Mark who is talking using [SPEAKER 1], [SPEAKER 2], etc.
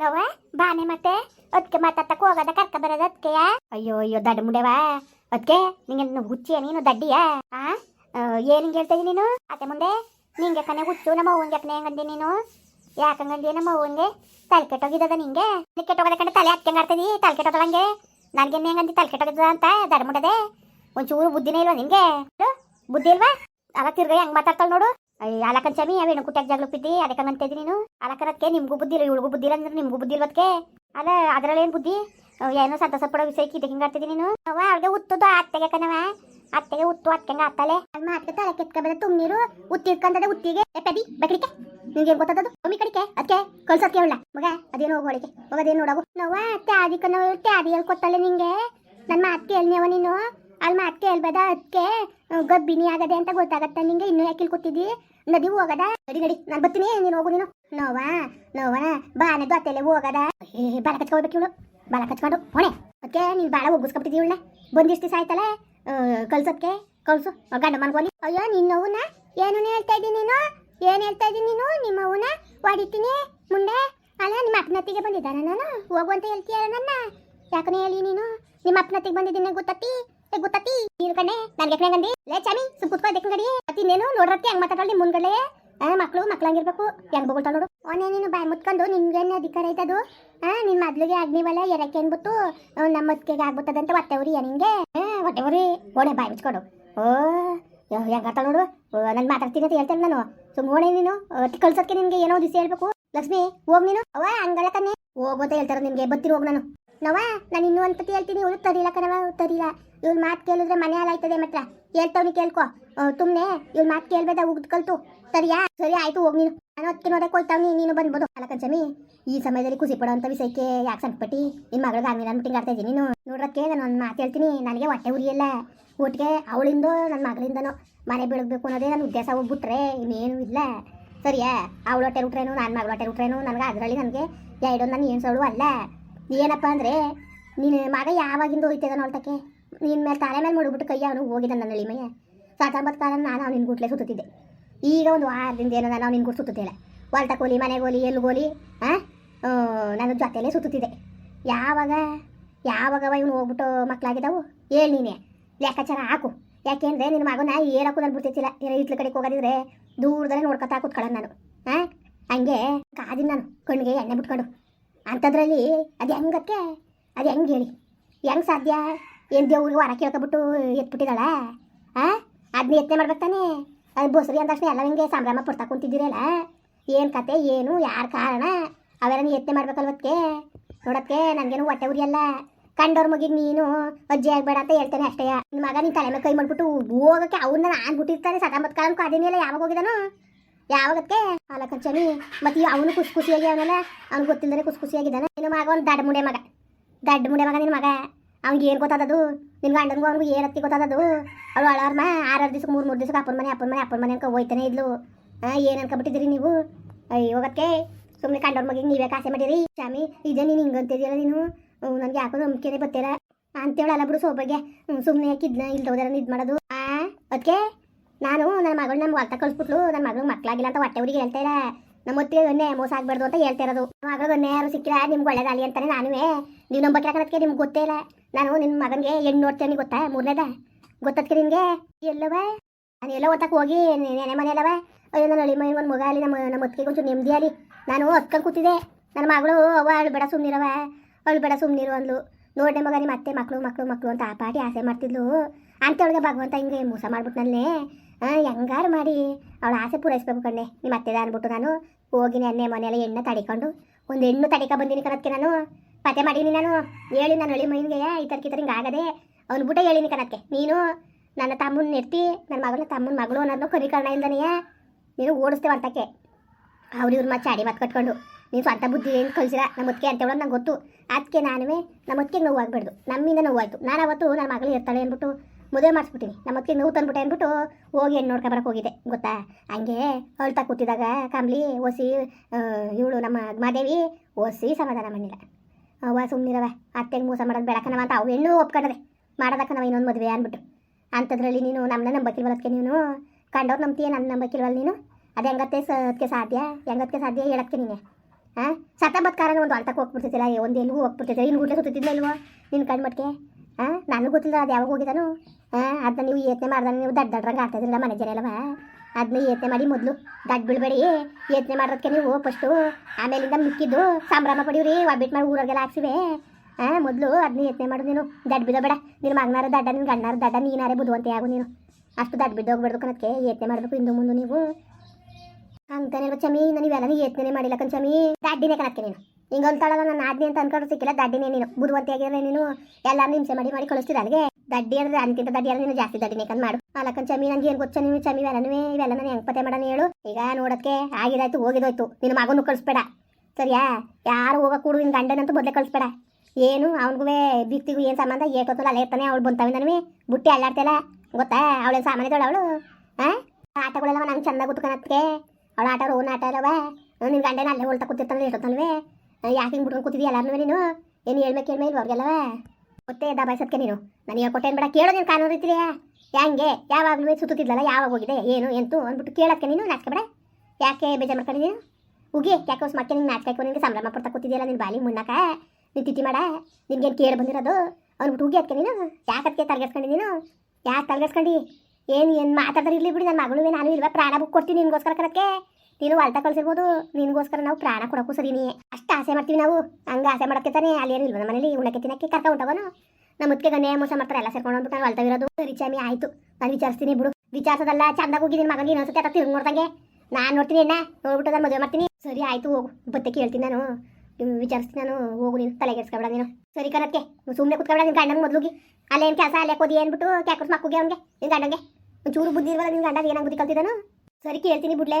[SPEAKER 1] ನವ? ಬಾನೆ ಮತ್ತೆ. ಅದಕ್ಕೆ ಮಾತಾಡ್ತಕ್ಕ ಹೋಗೋದ, ಕರ್ಕ ಬರೋದ ಅದಕ್ಕೆಯ ಅಯ್ಯೋ ಅಯ್ಯೋ, ದಡ್ಡ ಮುಡೆವಾ ಅದಕ್ಕೆ ನಿಂಗೆ ಹುಚ್ಚಿಯ ನೀನು ದಡ್ಡಿಯಾ? ಆ? ಏನು ಹಿಂಗೆ ಹೇಳ್ತಾ ನೀನು? ಅತ್ತೆ ಮುಂದೆ, ನಿಂಗೆ ಕನೆ ಹುಚ್ಚು, ನಮ್ಮ ಅವ್ವನ್ಗೆ ಯಾಕನೆ ಹೆಂಗಂದಿ ನೀನು? ಯಾಕಂಗಂದಿ ನಮ್ಮ ಅವ್ವನ್ಗೆ ತಲೆ ಕೆಟ್ಟೋಗಿದ್ದದ ನಿಂಗೆ? ತಲೆ ಕೆಟ್ಟೋಗದ ಕಂಡು ತಲೆ ಹತ್ಕಂಗೆ ಆಡ್ತದಿ? ತಲೆ ಕೆಟ್ಟೋದಂಗೆ ನನಗೆ ಹೆಂಗಂದಿ ತಲೆ ಕೆಟ್ಟೋಗಿದ್ದದ ಅಂತ, ದಡ್ಡ ಮುಡದೆ ಒಂಚೂರು ಬುದ್ಧಿನೇ ಇಲ್ವಾ ನಿಂಗೆ? ಬುದ್ಧಿ ಇಲ್ವಾ? ಅಲ್ಲ ತಿರ್ಗ ಹೆಂಗ್ ಮಾತಾಡ್ತಾಳ ನೋಡು. ಅಲಕನ್ ಚಮಿ ಅವೇನು ಕುಟ್ಟಾಗ ಜಗಳ ಬಿದ್ದಿ ಅದಕ್ಕೆ ಅಂತ ಇದ್ದೀನಿ ನೀನು. ಅಲಕರಕ್ಕೆ ನಿಮ್ಗೂ ಬುದ್ಧಿ ಇಲ್ಲ ಇವಳಿಗೂ ಬುದ್ಧಿ ಇಲ್ಲ ಅಂದ್ರೆ ನಿಮ್ಗೂ ಬುದ್ಧಿ ಇಲ್ವತ್ಕೆ? ಅಲ್ಲ, ಅದ್ರಲ್ಲಿ ಏನು ಬುದ್ಧಿ? ಏನೋ ಸಂತೋಷ ಪಡೋ ವಿಷಯಕ್ಕೆ ಇದಕ್ಕೆ ಹಿಂಗೆ ನೀನು. ಅವ ಅವ್ಳಿಗೆ ಉತ್ತದ ಅತ್ತೆಗೆ ಕಣವ ಅತ್ತೆಗೆ ಉತ್ತು ಅತ್ತೆಂಗೆ ಆತಲೆ ಅಲ್ಲಿ ಮಾತಿಗೆ ತಲೆ ಕೆತ್ಕೊಬೇಡ ತುಂಬ ನೀರು. ಉತ್ತಿ ಇಟ್ಕೊಂಡದೆ ಉತ್ತಿಗೆ. ಎಪ್ಪದಿ ಪೆದಿ ಬಕಡಿಕೆ ನಿಂಗೆ ಏನು ಗೊತ್ತದದು? ಒಮ್ಮಿ ಕಡಿಕೆ ಅದಕ್ಕೆ ಕಳ್ಸೋಕೆ ಹೇಳ ಮಗ, ಅದೇನು ಹೋಗೋಳಿಕೆ ಹೋಗೋದೇನು ನೋಡಗು. ನೋವ ತ್ಯಾದಿ ಅತ್ತೆ ತ್ಯಾದಿ ಹೇಳ್ಕೊತ್ತಲ್ಲ ನಿಂಗೆ. ನನ್ನ ಮಾತು ಕೇಳ್ನೇವ ನೀನು. ಅಲ್ಲಿ ಅತ್ತೆ ಅಲ್ಬದ? ಅದಕ್ಕೆ ಗಬ್ಬಿನಿ ಆಗದೆ ಅಂತ ಗೊತ್ತಾಗತ್ತ ನಿಂಗೆ? ಇನ್ನೂ ಯಾಕೆ ಕೊಟ್ಟಿದ್ದಿ ನದಿ ಹೋಗದ? ಗಡಿ ಗಡಿ, ನಾನು ಬರ್ತೀನಿ. ನೀನು ಹೋಗು ನೀನು. ನೋವಾ ನೋವಾ ಬಾನದು ಅತ್ತೆಲೆ ಹೋಗದ. ಏ ಬಾಲ ಕಚ್ಕೊಳ್ಬೇಕು ಇವಳು. ಬಾಲ ಕಚ್ಕೊಂಡು ಹೊಣೆ. ಅದಕ್ಕೆ ನೀನು ಬಾಳ ಒಗ್ಗಿಸ್ಕೊಬಿಟ್ಟಿದ್ದೀವಿ ಇವಳನ್ನ. ಬಂದಿಷ್ಟು ದಿವಸ ಆಯ್ತಲ್ಲ? ಕಳ್ಸೋದಕ್ಕೆ ಕಳ್ಸು. ಗಂಡ ಅಯ್ಯೋ, ನಿನ್ನ ಅವ್ವನ ಏನು ಹೇಳ್ತಾ ಇದ್ದೀನಿ ನೀನು? ಏನು ಹೇಳ್ತಾ ಇದ್ದೀನಿ ನೀನು? ನಿಮ್ಮ ಅವ್ವನ ಹೊಡಿತೀನಿ. ಮುಂದೆ? ಅಲ್ಲ, ನಿಮ್ಮ ಅಪ್ಪನತ್ತಿಗೆ ಬಂದಿದ್ದಾನ ನಾನು. ಹೋಗು ಅಂತ ಹೇಳ್ತೀಯ ನನ್ನ. ಯಾಕನೇ ಹೇಳಿ ನೀನು? ನಿಮ್ಮ ಅಪ್ಪನತ್ತಿಗೆ ಬಂದಿದ್ದೀನಿ ಗೊತ್ತತ್ತಿ? ಏ ಗೊತ್ತತ್ತಿ ನೀನು ಕಣೆ ನನಗೆ ಗಂದಿ ಲೇ, ಚಾಮಿ, ಸುಮ್ ಕುತ್ಕೋ ಅದಕ್ಕೆ ಗಡಿ ನೀನು ನೋಡ್ರತ್ತಿ, ಹೆಂಗ್ ಮಾತಾಡಲಿ ಮುಂದ್ಗಡೆ. ಮಕ್ಳು ಮಕ್ಳಂಗಿರ್ಬೇಕು ಹೆಂಗ್ ಬೋಗಳ್ತಾಳ ನೋಡು. ಅವನೇ ನೀನು ಬಾಯ್ ಮುತ್ಕೊಂಡು ನಿನ್ಗೇನು ಅಧಿಕಾರ ಐತದು ಆ, ನಿನ್ ಮದ್ಲಿಗೆ ಆಗ್ನಿವಲ್ಲ ಎರಕ್ಕೆ ಅನ್ಬಿಟ್ಟು ನಮ್ಮ ಮತ್ಕೆಗೆ ಆಗ್ಬಿಟ್ಟದಂತ ಒತ್ತೆವ್ರಿ ನಿಂಗೆ? ಹಾ ಹೊಟ್ಟೆ ಉರಿ. ಓಣೆ, ಬಾಯ್ ಮುಚ್ಕೊಂಡು. ಓ ಹೆಂಗಾಡ್ತಾಳ ನೋಡು. ನಾನು ಮಾತಾಡ್ತೀನಿ ಅಂತ ಹೇಳ್ತೇನೆ ನಾನು. ಸುಮ್ ಓಣೆ ನೀನು. ಕಳ್ಸೋದಕ್ಕೆ ನಿನ್ಗೆ ಏನೋ ದಿವಸ ಹೇಳ್ಬೇಕು. ಲಕ್ಷ್ಮಿ, ಹೋಗ್ ನೀನು. ಅವ ಹಂಗಲ್ಲ ಕಣ್ಣೆ. ಹೋಗು ಅಂತ ಹೇಳ್ತಾರ ನಿಮ್ಗೆ ಬತ್ತಿರ ಹೋಗ್ ನಾನು. ನವ ನಾನು ಇನ್ನೂ ಒಂದ್ಸತಿ ಹೇಳ್ತೀನಿ ಇವಳು ತರಿಲ್ಲ ಕಣವ ತರಿಲ್ಲ ಇವ್ಳ ಮಾತು ಕೇಳಿದ್ರೆ ಮನೆ ಹಾಲಾಯ್ತದೆ ಮಾತ್ರ ಹೇಳ್ತವ್ನಿ ಕೇಳ್ಕೊ. ತುಮ್ನೆ, ಇವ್ಳ ಮಾತು ಕೇಳ್ಬೇಡ, ಉಗ್ದು ಕಲ್ತು. ಸರಿಯಾ? ಸರಿ, ಆಯ್ತು, ಹೋಗ್ ನೀನು. ನಾನು ಹೊತ್ತಿಗೆ ನೋಡಕ್ಕೆ ಹೋಯ್ತಾವ್ನಿ, ನೀನು ಬಂದ್ಬೋದು ಅಲ್ಲ ಕಣ್ಸಮಿ ಈ ಸಮಯದಲ್ಲಿ ಖುಷಿ ಪಡೋಂಥ ವಿಷಯಕ್ಕೆ ಯಾಕೆ ಸಂಕಪಟ್ಟಿ? ನಿನ್ನ ಮಗಳಿಗೆ ನಾನು ಅನ್ಬಿಟ್ಟು ಆಡ್ತಾ ಇದ್ದೀನಿ ನೀನು. ನೋಡ್ರಕ್ಕೆ ನಾನು ಒಂದು ಮಾತು ಹೇಳ್ತೀನಿ, ನನಗೆ ಹೊಟ್ಟೆ ಉರಿಯಲ್ಲ. ಒಟ್ಟಿಗೆ ಅವಳಿಂದ ನನ್ನ ಮಗಳಿಂದನೋ ಮನೆ ಬೆಳಗ್ಬೇಕು ಅನ್ನೋದೇ ನನ್ನ ಉದ್ದೇಶ. ಹೋಗ್ಬಿಟ್ರೆ ಇನ್ನೇನು ಇಲ್ಲ. ಸರಿಯಾ? ಅವಳು ಹೊಟ್ಟೆ ಉಟ್ರೇನು ನನ್ನ ಮಗಳು ಹೊಟ್ಟೆ ಉಟ್ರೇನು? ನನಗೆ ಅದರಲ್ಲಿ ನನಗೆ ಎರಡು ನಾನು ಏನು ಸೋಳು ಅಲ್ಲ. ಏನಪ್ಪ ಅಂದರೆ ನೀನು ಮಗ ಯಾವಾಗಿಂದ ಹೋಯ್ತದ ನೋಡ್ತಕ್ಕೆ ನಿನ್ನ ಮೇಲೆ ತಲೆ ಮೇಲೆ ಮುಡಿಬಿಟ್ಟು ಕೈ ಅವನು ಹೋಗಿದ್ದ ನನ್ನ ಎಳಿಮಯ್ಯ ಸಾತಂಬತ್ತು ಕಾಲ ನಾನು ಅವ್ನಿನ ಗುಟ್ಲೆ ಸುತ್ತಿದ್ದೆ ಈಗ ಒಂದು ವಾರದಿಂದ ಏನೋ ನಾನು ಅವ್ನಿನ ಗುಟ್ಟು ಸುತ್ತಿಲ್ಲ ಹೊಲ್ಟ ಕೋಲಿ ಮನೆ ಗೋಲಿ ಎಲ್ಲಿ ಗೋಲಿ ಹಾಂ ನನ್ನ ಜೊತೆಲೇ ಸುತ್ತಿದ್ದೆ ಯಾವಾಗ? ಯಾವಾಗವ ಇವನು ಹೋಗ್ಬಿಟ್ಟು ಮಕ್ಕಳಾಗಿದ್ದಾವು ಹೇಳಿ ನೀನೆ. ಲೆಕ್ಕಾಚಾರ ಹಾಕು. ಯಾಕೆಂದ್ರೆ ನಿನ್ನ ಮಗನ ಏರಕ್ಕೂ ನಾನು ಬಿಡ್ತಿಲ್ಲ ಏನೋ ಇತ್ಲ ಕಡೆಗೆ ಹೋಗೋದಿದ್ರೆ ದೂರದಲ್ಲೇ ನೋಡ್ಕೊತಾ ಕೂತ್ಕೊಳ್ಳೋಣ ನಾನು. ಹಾಂ ಹಂಗೆ ಕಾದಿನ ನಾನು. ಕಣ್ಣಿಗೆ ಎಣ್ಣೆ ಬಿಟ್ಕೊಂಡು. ಅಂಥದ್ರಲ್ಲಿ ಅದು ಹೆಂಗಕ್ಕೆ? ಅದು ಹೆಂಗೆ ಹೇಳಿ? ಹೆಂಗೆ ಸಾಧ್ಯ? ಏನು ದೇವ್ರಿಗೆ ಹೊರ ಕೇಳ್ಕೊಬಿಟ್ಟು ಎತ್ಬಿಟ್ಟಿದ್ದಾಳ? ಹಾಂ ಅದನ್ನ ಎತ್ತನೆ ಮಾಡ್ಬೇಕು ತಾನೇ? ಅದು ಬೋಸರಿ ಅಂದ ತಕ್ಷಣ ಎಲ್ಲ ಹಿಂಗೆ ಸಂಭ್ರಮ ಪಡ್ತಾ ಕುಂತಿದ್ದೀರಲ್ಲ? ಏನು ಕತೆ, ಏನು, ಯಾರ ಕಾರಣ? ಅವೆಲ್ಲ ಯತ್ನೆ ಮಾಡ್ಬೇಕಲ್ವತ್ಕೆ ನೋಡಕ್ಕೆ ನನಗೇನು ಹೊಟ್ಟೆ ಉರಿಯಲ್ಲ. ಕಂಡೋರು ಮಗಿಗೆ ನೀನು ಅಜ್ಜಿ ಆಗ್ಬೇಡ ಅಂತ ಹೇಳ್ತೇನೆ ಅಷ್ಟೇ. ನಿಮ್ಮ ಮಗ ನಿನ್ನ ತಲೆ ಮೇಲೆ ಕೈ ಮಾಡ್ಬಿಟ್ಟು ಹೋಗೋಕ್ಕೆ ಅವನ್ನ ನಾನು ಬಿಟ್ಟಿರ್ತಾನೆ ಸದಾಮತ್ ಕಾಲಂ ಇಲ್ಲ ಯಾವಾಗ ಹೋಗಿದಾನು ಯಾವಾಗಕ್ಕೆ? ಅಲ್ಲ ಕಚ್ಚನಿ ಮತ್ತೆ ಅವನು ಖುಷಿ ಖುಷಿಯಾಗಿ ಅವನಲ್ಲ ಅವ್ನು ಗೊತ್ತಿಲ್ಲದೆ ಖುಷಿ ಖುಷಿಯಾಗಿದ್ದಾನೆ. ನಿನ್ನ ಮಗ ಒಂದು ದಡ್ಡ ಮುಂಡೆ ಮಗ. ದಡ್ಡ ಮುಂಡೆ ಮಗ ನಿನ್ನ ಮಗ. ಅವ್ನಿಗೆ ಏನು ಗೊತ್ತಾದದು ನಿನ್ನ ಗಂಡನಿಗೂ ಅವ್ನಿಗೆ ಏನು ಹತ್ತಿ ಗೊತ್ತಾದದು ಅವಳು ಆರು ಆರಾರು ದಿವ್ಸಕ್ಕೆ ಮೂರು ಮೂರು ದಿವ್ಸಕ್ಕೆ ಅಪ್ಪನ ಮನೆ ಅಪ್ಪನ ಮನೆ ಅಪ್ಪನ ಮನೆ ಅನ್ಕೊ ಹೋಯ್ತಾನೆ ಇದ್ಲು. ಏನು ಅನ್ಕೊಬಿಟ್ಟಿದ್ದೀರಿ ನೀವು? ಹೋಗಕ್ಕೆ ಸುಮ್ಮನೆ ಕಂಡವ್ರ ಮಗಿಗೆ ನೀವೇ ಕಾಸೆ ಮಾಡಿರಿ. ಸ್ವಾಮಿ, ಇದೇ ನೀನು ಹಿಂಗಂತಿದ್ಯಲ್ಲ ನೀನು? ನನಗೆ ಯಾಕೋ ನಂಬಿಕೆನೇ ಬರ್ತೀರ ಅಂತೇಳಿ ಅಲ್ಲ ಬಿಡು ಸೋಬಗೆ ಸುಮ್ಮನೆ ಯಾಕಿದ್ನ ಇಲ್ದೋದಾರ ಇದು ಮಾಡೋದು. ಅದಕ್ಕೆ ನಾನು ನನ್ನ ಮಗಳು ನಮ್ಗೆ ಹೊಲ್ತ ಕಳ್ಸ್ಬಿಟ್ಲು. ನನ್ನ ಮಗಳು ಮಕ್ಕಳಾಗಿಲ್ಲ ಅಂತ ಹೊಟ್ಟೆ ಊರಿಗೆ ಹೇಳ್ತಾ ಇಲ್ಲ. ನಮ್ಮ ಒತ್ತಿಗೆ ಒಂದೇ ಮೋಸ ಆಗ್ಬಾರ್ದು ಅಂತ ಹೇಳ್ತಾ ಇರೋದು. ಮಗಳು ಒಂದೇ ಯಾರು ಸಿಕ್ಕಿಲ್ಲ, ನಿಮ್ಗೆ ಒಳ್ಳೇದಾಗಲಿ ಅಂತಾನೆ ನಾನು ನೀವು ನಂಬಕ್ಕೆ ಹಾಕೋದಕ್ಕೆ ನಿಮ್ಗೆ ಗೊತ್ತೇ ಇಲ್ಲ. ನಾನು ನಿಮ್ಮ ಮಗನಿಗೆ ಹೆಣ್ಣು ನೋಡ್ತೇನೆ ಗೊತ್ತಾ? ಮೂರನೇದ? ಗೊತ್ತದಕ್ಕೆ ನಿಮಗೆ? ಎಲ್ಲವ? ನಾನು ಎಲ್ಲ ಓದಕ್ಕೆ ಹೋಗಿ ನೆನೆ ಮನೆಯಲ್ಲವ ಅಯ್ಯೋ, ನನ್ನ ಅಳಿ ಮನೆ ಒಂದು ಮಗ ಅಲ್ಲಿ, ನಮ್ಮ ನಮ್ಮ ಒತ್ತಿಗೆ ಒಂಚೂರು ನೆಮ್ಮದಿ ಅಲ್ಲಿ. ನಾನು ಹತ್ಕೊಂಡು ಕೂತಿದ್ದೆ. ನನ್ನ ಮಗಳು, ಅವ್ವ ಅಳು ಬೇಡ ಸುಮ್ಮನಿರವ ಅವಳು ಬೇಡ ಸುಮ್ಮನಿರು ಅಂದ್ಲು. ನೋಡನೆ ಮಗ, ನಿಮ್ಮ ಅತ್ತೆ ಮಕ್ಕಳು ಮಕ್ಕಳು ಮಕ್ಕಳು ಅಂತ ಆ ಪಾಟಿ ಆಸೆ ಮಾಡ್ತಿದ್ಲು. ಅಂತೇಳಿಗೆ ಭಗವಂತ ಹಿಂಗೆ ಮೋಸ ಮಾಡ್ಬಿಟ್ನಲ್ಲೇ. ಹಾಂ ಹೆಂಗಾರು ಮಾಡಿ? ಅವಳ ಆಸೆ ಪೂರೈಸ್ಬೇಕು ಕಣ್ಣೆ. ನಿಮ್ಮ ಅತ್ತೆದ ಅಂದ್ಬಿಟ್ಟು ನಾನು ಹೋಗಿ ಅನ್ನೆ ಮನೆಯಲ್ಲಿ ಎಣ್ಣೆ ತಡಿಕೊಂಡು. ಒಂದು ಹೆಣ್ಣು ತಡಿಕ ಬಂದಿನಿ ಕಣಕ್ಕೆ ನಾನು. ಪತ್ತೆ ಮಾಡೀನಿ ನಾನು. ಹೇಳಿ ನಾನು ಅಳಿ ಮೈನ್ಗೆ ಈ ಥರ ಈ ಥರ ಹಿಂಗೆ ಆಗದೆ ಅಂದ್ಬಿಟ್ಟೆ ಹೇಳಿನಿ ಕಣಕ್ಕೆ ನೀನು, ನನ್ನ ತಮ್ಮನ ಎತ್ತಿ ನನ್ನ ಮಗಳ, ತಮ್ಮನ ಮಗಳು ಅನ್ನೋದನ್ನ ಕರಿಕರಣ ಇಲ್ದನೆಯೇ ನೀನು ಓಡಿಸ್ತೇವೆ ಅಂತಕ್ಕೆ. ಅವ್ರು ಇವ್ರ ಮತ್ತೆ ಚಾಡಿ ಮಾತು ಕಟ್ಕೊಂಡು. ನೀನು ಸ್ವಂತ ಬುದ್ಧಿ ಏನು ಕಳಿಸಿರ ನಮ್ಮ ಒತ್ತಿಗೆ ಅಂತ ಹೇಳೋದು ನಂಗೆ ಗೊತ್ತು. ಅದಕ್ಕೆ ನಾನುವೇ ನಮ್ಮ ಒತ್ತಿಗೆ ನೋವು ಆಗ್ಬಾರ್ದು ನಮ್ಮಿಂದ ನೋವಾಯ್ತು. ನಾನು ಅವತ್ತು ನನ್ನ ಮಗಳು ಇರ್ತಾಳೆ ಅಂದ್ಬಿಟ್ಟು ಮದುವೆ ಮಾಡಿಸ್ಬಿಟ್ಟಿನಿ. ನಮ್ಮ ಮುತ್ತಿಗೆ ನೋವು ತಂದ್ಬಿಟ್ಟೆ ಅಂದ್ಬಿಟ್ಟು ಹೋಗಿ ಹೆಣ್ಣು ನೋಡ್ಕೊಬರಕ್ಕೆ ಹೋಗಿದ್ದೆ. ಗೊತ್ತಾ? ಹಂಗೆ ಅಳ್ತಾ ಕೂತಿದಾಗ ಕಾಮ್ಲಿ ಒಸಿ ಇವಳು ನಮ್ಮ ಮಾದೇವಿ ಒಸಿ ಸಮಾಧಾನ ಮಾಡಿಲ್ಲ ಅವ ಸುಮ್ಮನಿರವ ಅತ್ತೆಗೆ ಮೋಸ ಮಾಡೋದು ಬೆಳಕನವ ಅಂತ ಅವು ಹೆಣ್ಣು ಒಪ್ಕೊಂಡದೆ. ಮಾಡೋದಕ್ಕೆ ನಾವು ಇನ್ನೊಂದು ಮದುವೆ ಅಂದ್ಬಿಟ್ಟು ಅಂಥದ್ರಲ್ಲಿ ನೀನು ನಮ್ಮನ್ನ ನಂಬಕ್ಕಿಲ್ವಲ್ಲಕ್ಕೆ ನೀನು? ಕಂಡವ್ರು ನಂಬ್ತೀಯ ನನ್ನ ನಂಬಕ್ಕಿಲ್ವಲ್ಲ ನೀನು? ಅದು ಹೆಂಗತ್ತೆ ಸತ್ಕೆ ಸಾಧ್ಯ? ಹೆಂಗತ್ತೆ ಸಾಧ್ಯ ಹೇಳಕ್ಕೆ ನೀನೆ? ಹಾಂ ಸತ ಬತ್ಕಾರನ ಒಂದು ಅಳ್ತಕ್ಕೆ ಹೋಗ್ಬಿಡ್ತಿದ್ದಿಲ್ಲ ಒಂದು ಎಲ್ಲಿಗೂ ಹೋಗ್ಬಿಡ್ತಿದ್ದೆ ಇನ್ನು ಗುಡ್ಲೆ ಸುತ್ತಿದ್ದಿಲ್ಲ ಇಲ್ವೋ ನಿನ್ನ ಕಣ್ಮಟ್ಗೆ ಹಾಂ ನನಗೂ ಗೊತ್ತಿಲ್ಲ ಅದು ಯಾವಾಗ ಹೋಗಿದ್ದಾನು ಅದನ್ನ ನೀವು ಯೋಚನೆ ಮಾಡ್ದಾಗ ನೀವು ದಡ್ಡ ದಡ್ರಂಗೆ ಆಗ್ತದಿಲ್ಲ ಮನೆ ಜನ ಅಲ್ಲವಾ ಅದನ್ನ ಯೋಚನೆ ಮಾಡಿ ಮೊದಲು ದಡ್ಡ ಬಿಡಬೇಡಿ. ಯೋಚನೆ ಮಾಡೋದಕ್ಕೆ ನೀವು ಫಸ್ಟು ಆಮೇಲಿಂದ ಮಿಕ್ಕಿದ್ದು ಸಂಭ್ರಮ ಪಡೀವ್ರಿ ಒಬ್ಬಿಟ್ಟು ಮಾಡಿ ಊರಾಗೆಲ್ಲ ಹಾಕ್ಸಿವೆ. ಹಾಂ ಮೊದಲು ಅದನ್ನ ಯೋಚನೆ ಮಾಡು ನೀನು. ದಡ್ಡ ಬಿದ್ದೋಬೇಡ ನಿನ್ನ ಮಗನಾರ ದಡ್ಡ ನಿನ್ನ ಗಂಡನಾರ ದಡ್ಡ, ನೀನಾರೆ ಬುದ್ಧವಂತೆ ಆಗು ನೀನು. ಅಷ್ಟು ದಡ್ಡ ಬಿದ್ದೋಗ್ಬಿಡ್ದು ಕಣಕ್ಕೆ ಯೋಚನೆ ಮಾಡಬೇಕು ಇಂದು ಮುಂದೆ ನೀವು. ಅಂತಾನೆ ಚಮಿ ನಾನು ಇವೆಲ್ಲ ಯೋಚನೆ ಮಾಡಿಲ್ಲ ಕಣ್ ಚಮಿ ದಡ್ಡಿನೇ ಕಣಕ್ಕೆ ನೀನು. ಹಿಂಗಂತಾಳಲ್ಲ ನನ್ನ ಆಜ್ಞೆ ಅಂತ ಅನ್ಕೊಂಡು ಸಿಕ್ಕಿಲ್ಲ, ದಡ್ಡಿನೇ ನೀನು. ಬುದ್ಧವಂತೆ ಆಗಿದ್ರೆ ನೀನು. ಎಲ್ಲ ಹಿಂಸೆ ಮಾಡಿ ಮಾಡಿ ಕಳಿಸ್ತೀರ ಅಲ್ಲಿಗೆ ದಡ್ಡಿ ಅಂತಿಂತ ಅಂದ್ರೆ ನೀನು ಜಾಸ್ತಿ ದಡ್ಡಿ ಕಂಡು ಮಾಡು. ಪಾಲಕನ್ ಚಮಿ ನಂಗೆ ಏನು ಗೊತ್ತ? ನೀವು ಚಮಿ ಇವೆಲ್ಲನೂ ಇವೆಲ್ಲ ನಾನು ಹೆಂಗ್ ಪತ್ತೆ ಮಾಡೋಣ ಹೇಳು? ಈಗ ನೋಡಕ್ಕೆ ಆಗಿದಾಯ್ತು, ಹೋಗಿದೋಯ್ತು. ನಿನ್ನ ಮಗನೂ ಕಳಿಸ್ಬೇಡ. ಸರಿಯಾ? ಯಾರು ಹೋಗೋ ಕೂಡು ನಿನ್ನ ಗಂಡನಂತೂ ಮೊದಲೇ ಕಳಿಸ್ಬೇಡ. ಏನು? ಅವನಿಗೂ ಬಿತ್ತಿಗೂ ಏನು ಸಂಬಂಧ? ಏಟೋತಲ್ಲ ಅಲ್ಲೇ ಇರ್ತಾನೆ, ಅವಳು ಬಂತಾವೆ ನನಗೆ ಬುಟ್ಟಿ ಅಲ್ಲಾಡ್ತಿಲ್ಲ ಗೊತ್ತಾ? ಅವಳೇನು ಸಾಮಾನ್ಯದಳು ಅವಳು? ಹಾಂ ಆಟಗಳೆಲ್ಲ ನಂಗೆ ಚಂದ ಗೊತ್ತಕನತ್ಗೆ ಅವಳ ಆಟ ಓನ್ ಆಟ ಇಲ್ಲವ ನಿನ್ನ ಗಂಡನ ಅಲ್ಲೇ ಹೊಳ್ತಾ ಕೂತಿರ್ತಾನೆ ಎಷ್ಟೊತ್ತಲ್ವೇ ಯಾಕೆ ಹಿಂಗೆ ಬಿಟ್ಕೊಂಡು ಕೂತಿದ್ದಿ? ಎಲ್ಲರೂ ನೀನು? ಏನು ಹೇಳ್ಬೇಕು ಹೇಳ್ಮೇಲೆ ಅವ್ರಿಗೆಲ್ಲವ? ಮತ್ತೆ ದಬಾಯಿಸೋದಕ್ಕೆ ನೀನು? ನನಗೆ ಕೊಟ್ಟೇನು ಬೇಡ ಕೇಳೋ ನೀನು ಕಾನೂನು ರೀತಿಯಾ ಹೆಂಗೆ? ಯಾವಾಗಲೂ ಸುತ್ತಿದ್ಲಲ್ಲ ಯಾವಾಗ ಹೋಗಿದೆ ಏನು, ಎಂತು ಅಂದ್ಬಿಟ್ಟು ಕೇಳಕ್ಕೆ ನೀನು? ನಾಚ್ಕೊಬೇಡ ಯಾಕೆ ಬೇಜಾರು ಮಾಡ್ಕೊಂಡಿದ್ದೀನಿ ಉಗಿ, ಯಾಕೆ ಹೊಸ ಮಕ್ಕೆ ನಿಂಗೆ ನಾಚ್ಕಾಯ್ಕೊ ನಿನಗೆ ಸಂಭ್ರಮ ಪಡ್ತಾ ಕೂತಿದೆಯಲ್ಲ ನಿನ್ನ ಬಾಲಿ ಮುನ್ನಕ ನೀನು ತಿಥಿ ಮಾಡ. ನಿನ್ಗೇನು ಕೇಳಿ ಬಂದಿರೋದು? ಅಂದ್ಬಿಟ್ಟು ಉಗಿ ಅದಕ್ಕೆ ನೀನು? ಯಾಕೆ ಅದಕ್ಕೆ ತಲೆಗೆಸ್ಕೊಂಡು ನೀನು? ಯಾಕೆ ತಲೆಗೆಸ್ಕೊಂಡು ಏನು ಏನು ಮಾತಾಡ್ತಾರೆ ಇರಲಿ ಬಿಡಿ, ನನ್ನ ಮಗಳು, ನಾನು ಇಲ್ವಾ? ಪ್ರಾಣ ಬುಕ್ ಕೊಡ್ತೀನಿ ನಿನ್ಗೋಸ್ಕರ ಕರಕ್ಕೆ. ನೀನು ಅಳ್ತಾ ಕಳ್ಸಿರ್ಬೋದು, ನಿನಗೋಸ್ಕರ ನಾವು ಪ್ರಾಣ ಕೊಡೋಕ್ಕೂ ಸರಿನಿ ಅಷ್ಟು ಆಸೆ ಮಾಡ್ತೀವಿ ನಾವು. ಹಂಗೆ ಆಸೆ ಮಾಡೋಕ್ಕೆ ತಾನೇ ಅಲ್ಲಿ ಏನಿಲ್ಲ ಇಲ್ವ ಮನೇಲಿ ಉಣ್ಣಕ್ಕೆ ತಿನ್ನಕ್ಕೆ ಕರ್ಕ ಉಂಟವನು ನಮ್ಮ ಮುತ್ತಿಗೆ ಗಣ್ಯ ಮೋಸ ಮಾಡ್ತಾರೆ, ಎಲ್ಲ ಸೇರ್ಕೊಂಡು ಅಂದ್ಬಿಟ್ಟು ನಾವು ಅಳ್ತಾವಿರೋದು ಸರಿ ಚಾಮಿ, ಆಯಿತು. ನಾನು ವಿಚಾರಿಸ್ತೀನಿ ಬಿಡು. ವಿಚಾರಿಸೋದಲ್ಲ, ಚಂದಾಗ ಹೋಗಿ ನಿನ್ನ ಮಗನಿಗೆ ಇನ್ನೊಂದ್ಸತಿ ಅತ್ತ ತಿರುಗಿ ನೋಡ್ದಂಗೆ. ನಾನು ನೋಡ್ತೀನಿ ಅಣ್ಣ ನೋಡ್ಬಿಟ್ಟು ನಾನು ಮದುವೆ ಮಾಡ್ತೀನಿ. ಸರಿ, ಆಯಿತು, ಹೋಗು. ಬತ್ತೆ ಕೇಳ್ತೀನಿ ನಾನು. ವಿಚಾರಿಸ್ತೀನಿ ನಾನು. ಹೋಗು ನೀನು. ತಲೆಗೆಡ್ಸ್ಕೊಬೇಡ ನೀನು. ಸರಿ ಕಣಕ್ಕೆ ಸುಮ್ಮನೆ ಕುತ್ಕೊಬೇಡ ನಿನ್ನ ಗಂಡನ ಮೊದಲಿಗೆ. ಅಲ್ಲೇನು ಕೆಲಸ? ಅಲ್ಲೇ ಕೋದಿ ಅಂದ್ಬಿಟ್ಟು ಕ್ಯಾಕ್ರಸ್ ಮಕ್ಕಳಿಗೆ ಅವ್ನಿಗೆ ನಿನ್ನ ಗಂಡಂಗೆ. ಚೂರು ಬುದ್ಧಿ ಇಲ್ವಲ್ಲ ನಿನ್ನ ಗಂಡ ಏನಾಗ ಬುದ್ಧಿ ಕಲ್ತಿದ್ದಾನು? ಸರಿ ಕೇಳ್ತೀನಿ ಬಿಡ್ಲೆ.